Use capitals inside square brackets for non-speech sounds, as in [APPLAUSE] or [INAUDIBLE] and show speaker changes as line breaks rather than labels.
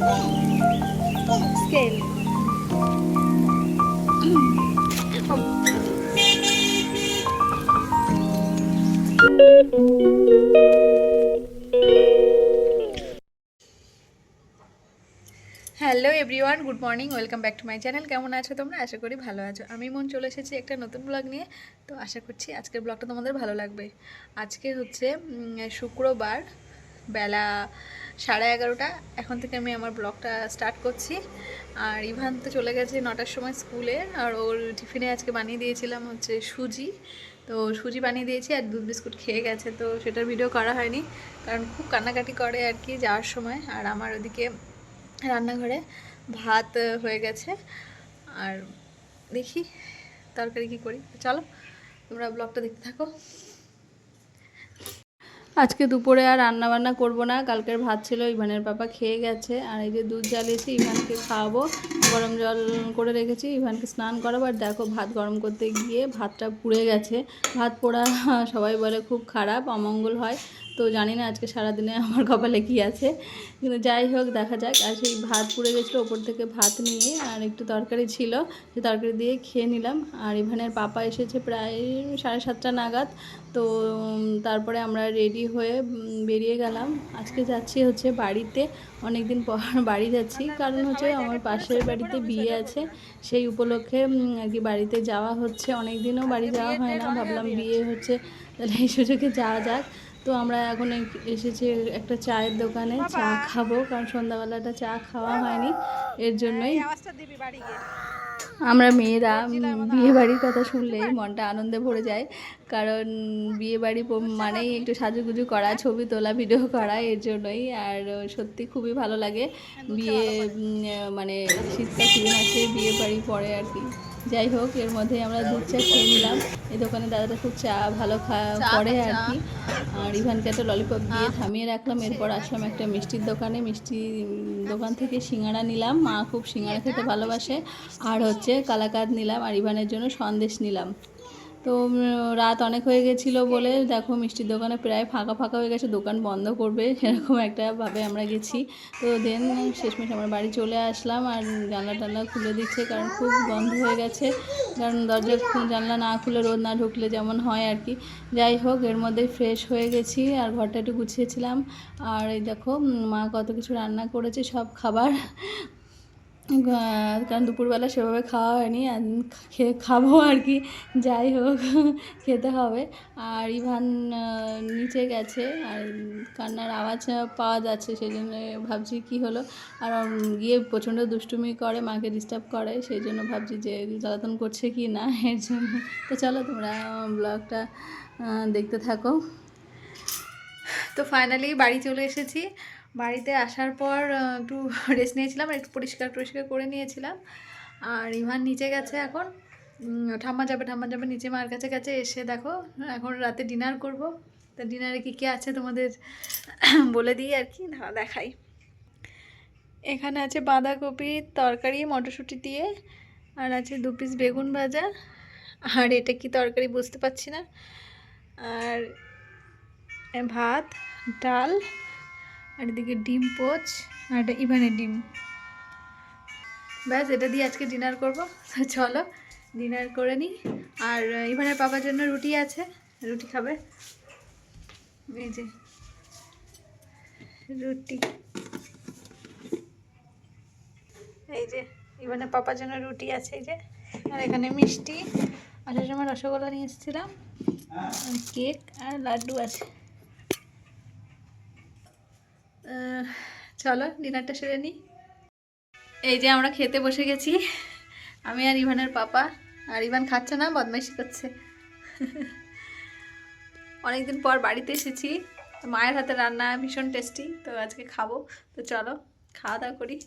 Hello everyone good morning welcome back to my channel কেমন আছো তোমরা? আশা করি ভালো আছো। আমি মন চলে এসেছি একটা নতুন ব্লগ নিয়ে। তো আশা করছি আজকের ব্লগটা তোমাদের ভালো লাগবে। আজকে হচ্ছে শুক্রবার বেলা সাড়ে এগারোটা। এখন থেকে আমি আমার ব্লগটা স্টার্ট করছি। আর ইভান তো চলে গেছে নটার সময় স্কুলে। আর ওর টিফিনে আজকে বানিয়ে দিয়েছিলাম হচ্ছে সুজি। তো সুজি বানিয়ে দিয়েছি আর দুধ বিস্কুট খেয়ে গেছে। তো সেটার ভিডিও করা হয়নি। কারণ খুব কান্নাকাটি করে আর কি যাওয়ার সময়। আর আমার ওদিকে রান্নাঘরে ভাত হয়ে গেছে। আর দেখি তরকারি কি করি। চলো, তোমরা ব্লগটা দেখতে থাকো। আজকে দুপুরে আর রান্না বান্না করব না। কালকের ভাত ছিল, ইভানের পাপা খেয়ে গেছে। আর এই যে দুধ জ্বালিয়েছি, ইভানকে খাওয়াবো। গরম জল করে রেখেছি, ইভানকে স্নান করাবো। আর দেখো, ভাত গরম করতে গিয়ে ভাতটা পুড়ে গেছে। ভাত পোড়া [LAUGHS] সবাই বলে খুব খারাপ, অমঙ্গল হয়। তো জানি না আজকে সারাদিনে আমার কপালে কি আছে। কিন্তু যাই হোক, দেখা যাক। আর সেই ভাত পুড়ে গেছিল ওপর থেকে ভাত নিয়ে, আর একটু তরকারি ছিল। সেই তরকারি দিয়ে খেয়ে নিলাম। আর ইভানের পাপা এসেছে প্রায় সাড়ে সাতটা নাগাদ। তো তারপরে আমরা রেডি হয়ে বেরিয়ে গেলাম। আজকে যাচ্ছি হচ্ছে বাড়িতে। অনেক দিন পর [LAUGHS] বাড়ি যাচ্ছি। কারণ হচ্ছে আমার পাশের বাড়িতে বিয়ে আছে। সেই উপলক্ষে আর কি বাড়িতে যাওয়া হচ্ছে। অনেক দিনও বাড়ি যাওয়া হয় না। ভাবলাম বিয়ে হচ্ছে। তাহলে এই সুযোগে যাওয়া যাক। তো আমরা এখন এসেছি একটা চায়ের দোকানে। চা খাব। কারণ সন্ধ্যাবেলাটা চা খাওয়া হয়নি। এর জন্যই আমরা মেয়েরা বিয়েবাড়ির বিয়ে বাড়ির কথা শুনলেই মনটা আনন্দে ভরে যায়। কারণ বিয়েবাড়ি মানেই একটু সাজুগুজু করা, ছবি তোলা, ভিডিও করা এর জন্যই। আর সত্যি খুবই ভালো লাগে। বিয়ে মানে শীতকাল সিজন আছে বিয়ে বাড়ি পরে আর কি। যাই হোক এর মধ্যে আমরা দুধ চা খেয়ে নিলাম। এই দোকানে দাদাটা খুব চা ভালো করে আর কি। আর ইভানকে একটা ললিপপ দিয়ে থামিয়ে রাখলাম। এরপর আসলাম একটা মিষ্টির দোকানে। মিষ্টি দোকান থেকে সিঙ্গাড়া নিলাম। মা খুব সিঙ্গাড়া খেতে ভালোবাসে। আর হচ্ছে কালাকাদ নিলাম। আর ইভানের জন্য সন্দেশ নিলাম। তো রাত অনেক হয়ে গেছিল বলে দেখো মিষ্টির দোকানে প্রায় ফাঁকা ফাঁকা হয়ে গেছে, দোকান বন্ধ করবে, সেরকম একটা ভাবে আমরা গেছি। তো দেন শেষমেশ আমরা বাড়ি চলে আসলাম আর জানলা টানলা খুলে দিচ্ছে কারণ খুব বন্ধ হয়ে গেছে। কারণ দরজা, জানলা না খুলে রোদ না ঢুকলে যেমন হয় আর কি। যাই হোক, এর মধ্যেই ফ্রেশ হয়ে গেছি আর ঘরটা একটু গুছিয়েছিলাম। আর এই দেখো মা কত কিছু রান্না করেছে, সব খাবার। কারণ দুপুরবেলা সেভাবে খাওয়া হয়নি খেয়ে খাব আর কি, যাই হোক, খেতে হবে। আর ইভান নিচে গেছে, আর কান্নার আওয়াজ পাওয়া যাচ্ছে সেই জন্য ভাবছি কি হলো। আর গিয়ে প্রচণ্ড দুষ্টুমি করে, মাকে ডিস্টার্ব করে সেই জন্য ভাবছি যে জ্বালাতন করছে কি না, এর জন্য। তো চলো তোমরা ব্লগটা দেখতে থাকো। তো ফাইনালি বাড়ি চলে এসেছি। বাড়িতে আসার পর একটু [LAUGHS] রেস্ট নিয়েছিলাম, একটু পরিষ্কার টরিষ্কার করে নিয়েছিলাম। আর ইভান নিচে গেছে এখন। ঠাম্মা যাবে ঠাম্মা যাবে নিচে, মার কাছে কাছে এসে দেখো, এখন রাতে ডিনার করব। তা ডিনারে কী কী আছে তোমাদের [CLEARS THROAT] বলে দিই আর কি দাঁড়া দেখাই। এখানে আছে বাঁধাকপির তরকারি, মটরশুঁটি দিয়ে, আর আছে দু পিস বেগুন ভাজা। আর এটা কি তরকারি বুঝতে পারছি না। আর ভাত, ডাল আর এদিকে ডিম পোচ, আর এটা ইভানের ডিম। ব্যাস, এটা দিয়ে আজকে ডিনার করব। চলো ডিনার করে নিই। আর ইভানের পাপার জন্য রুটি আছে। রুটি খাবে? এই যে, রুটি। এই যে, ইভানের পাপার জন্য রুটি আছে, এই যে। আর এখানে মিষ্টি। আসার সময় রসগোল্লা নিয়ে এসেছিলাম। আর কেক আর লাড্ডু আছে। চলো, ডিনারটা সেরে নিই। এই যে আমরা খেতে বসে গেছি। আমি আর ইভানের পাপা। আর ইভান খাচ্ছে না, বদমাইশি করছে। অনেকদিন পর বাড়িতে এসেছি। মায়ের হাতে রান্না ভীষণ টেস্টি তো আজকে খাব। তো চলো, খাওয়া দাওয়া করি।